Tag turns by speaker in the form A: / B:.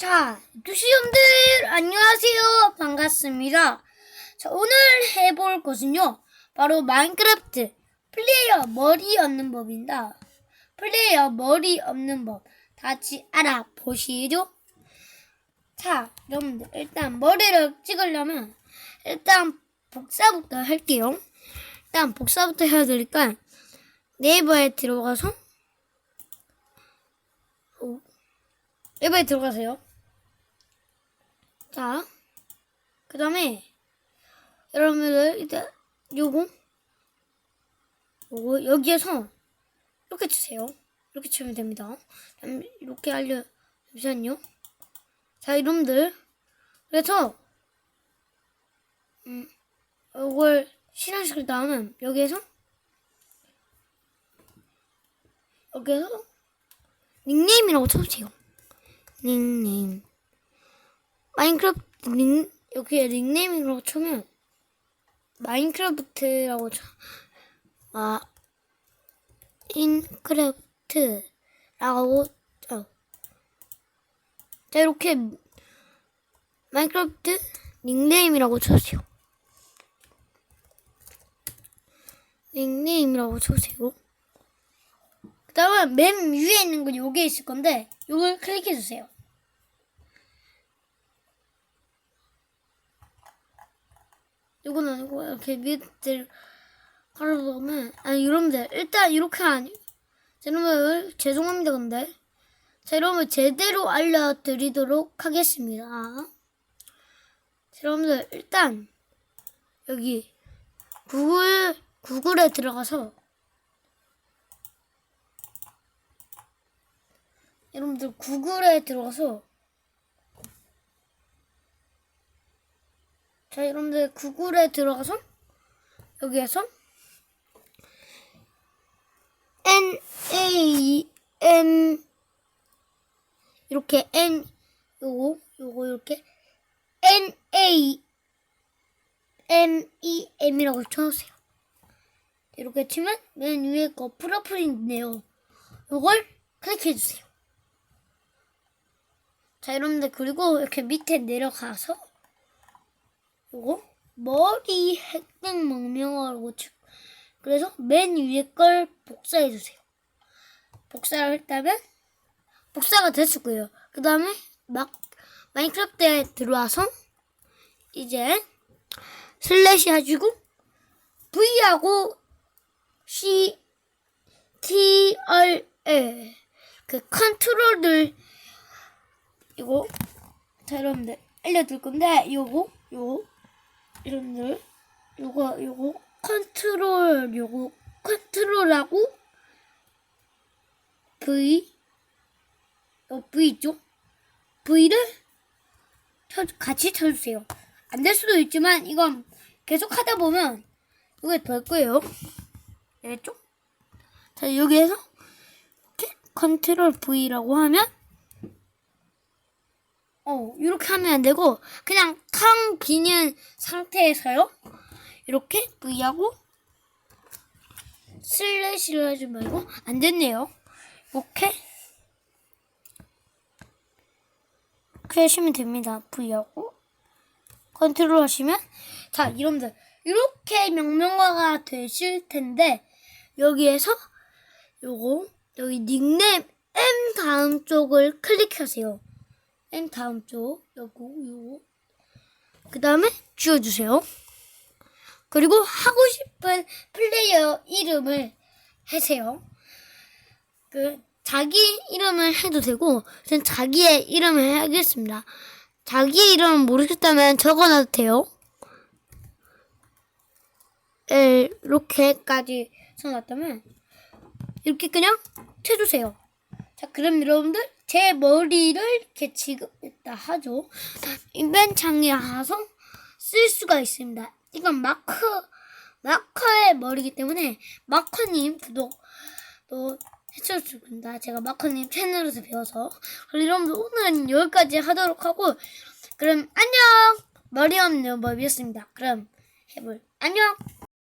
A: 자, 두시hom들 안녕하세요. 반갑습니다. 자, 오늘 해볼 것은요. 바로 마인크래프트 플레이어 머리 없는 법입니다. 플레이어 머리 없는 법. 다 같이 알아보시죠. 자, 여러분들 일단 머리를 찍으려면 일단 복사부터 할게요. 일단 복사부터 해야 되니까 네이버에 들어가서 오, 네이버에 들어가세요. 자, 그 다음에 여러분들 일단 요거 요거 여기에서 이렇게 치세요. 이렇게 치면 됩니다. 잠- 이렇게 알려 잠시만요. 자, 여러분들 그래서 음 이걸 실행시킬 다음은 여기에서 여기에서 닉네임이라고 쳐주세요. 닉네임. 마인크래프트 닉, 여기에 닉네임이라고 치면 마인크래프트라고 쳐. 아, 인크래프트라고 쳐. 자, 이렇게 마인크래프트 닉네임이라고 쳐주세요. 닉네임이라고 쳐주세요. 그 다음에 맨 위에 있는 건 요게 있을 건데 요걸 클릭해 주세요. 요거는 이거 이렇게 밑을 걸어보면 아니 여러분들 일단 이렇게 아니. 자, 여러분 죄송합니다 근데. 자 여러분 제대로 알려드리도록 하겠습니다. 자, 여러분들 일단 여기 구글 구글에 들어가서 여러분들 구글에 들어가서 자 여러분들 구글에 들어가서 여기에서 N A M 이렇게 N 요거 요거 이렇게 N A M E M이라고 쳐주세요. 이렇게 치면 맨 위에 거 프로필이 있네요. 요걸 클릭해 주세요. 자, 여러분들 그리고 이렇게 밑에 내려가서 요거 머리 획득 명령어라고 치 그래서 맨 위에 걸 복사해 주세요. 복사를 했다면 복사가 됐을 거예요. 그 다음에 막 마인크래프트에 들어와서 이제 슬래시 하시고 V하고 C T R L 그 컨트롤을 이거 자 여러분들 알려드릴 건데 요거 요거 여러분들 요거 요거 컨트롤 요거 컨트롤하고 V 요 V 있죠? V를 쳐, 같이 쳐주세요. 안 될 수도 있지만 이건 계속 하다 보면 이게 될 거예요. 알겠죠? 자 여기에서 이렇게 컨트롤 V라고 하면 어, 이렇게 하면 안 되고, 그냥 텅 비는 상태에서요. 이렇게 V하고, 슬래시를 하지 말고, 안 됐네요. 이렇게. 이렇게 하시면 됩니다. V하고, 컨트롤 하시면. 자, 여러분들. 이렇게 명령어가 되실 텐데, 여기에서, 요거, 여기 닉네임 M 다음 쪽을 클릭하세요. N 다음 쪽 요거 요거 그 다음에 지워주세요. 그리고 하고 싶은 플레이어 이름을 하세요. 그 자기 이름을 해도 되고 전 자기의 이름을 해야겠습니다. 자기의 이름을 모르겠다면 적어놔도 돼요. 에, 이렇게까지 써놨다면 이렇게 그냥 쳐주세요. 자, 그럼 여러분들 제 머리를 이렇게 지급했다 하죠. 인벤 창에 가서 쓸 수가 있습니다. 이건 마커 마커의 머리이기 때문에 마커님 구독 또 해주셨습니다. 제가 마커님 채널에서 배워서 그럼 여러분들 오늘은 여기까지 하도록 하고 그럼 안녕 머리 없는 법이었습니다. 그럼 해볼 안녕.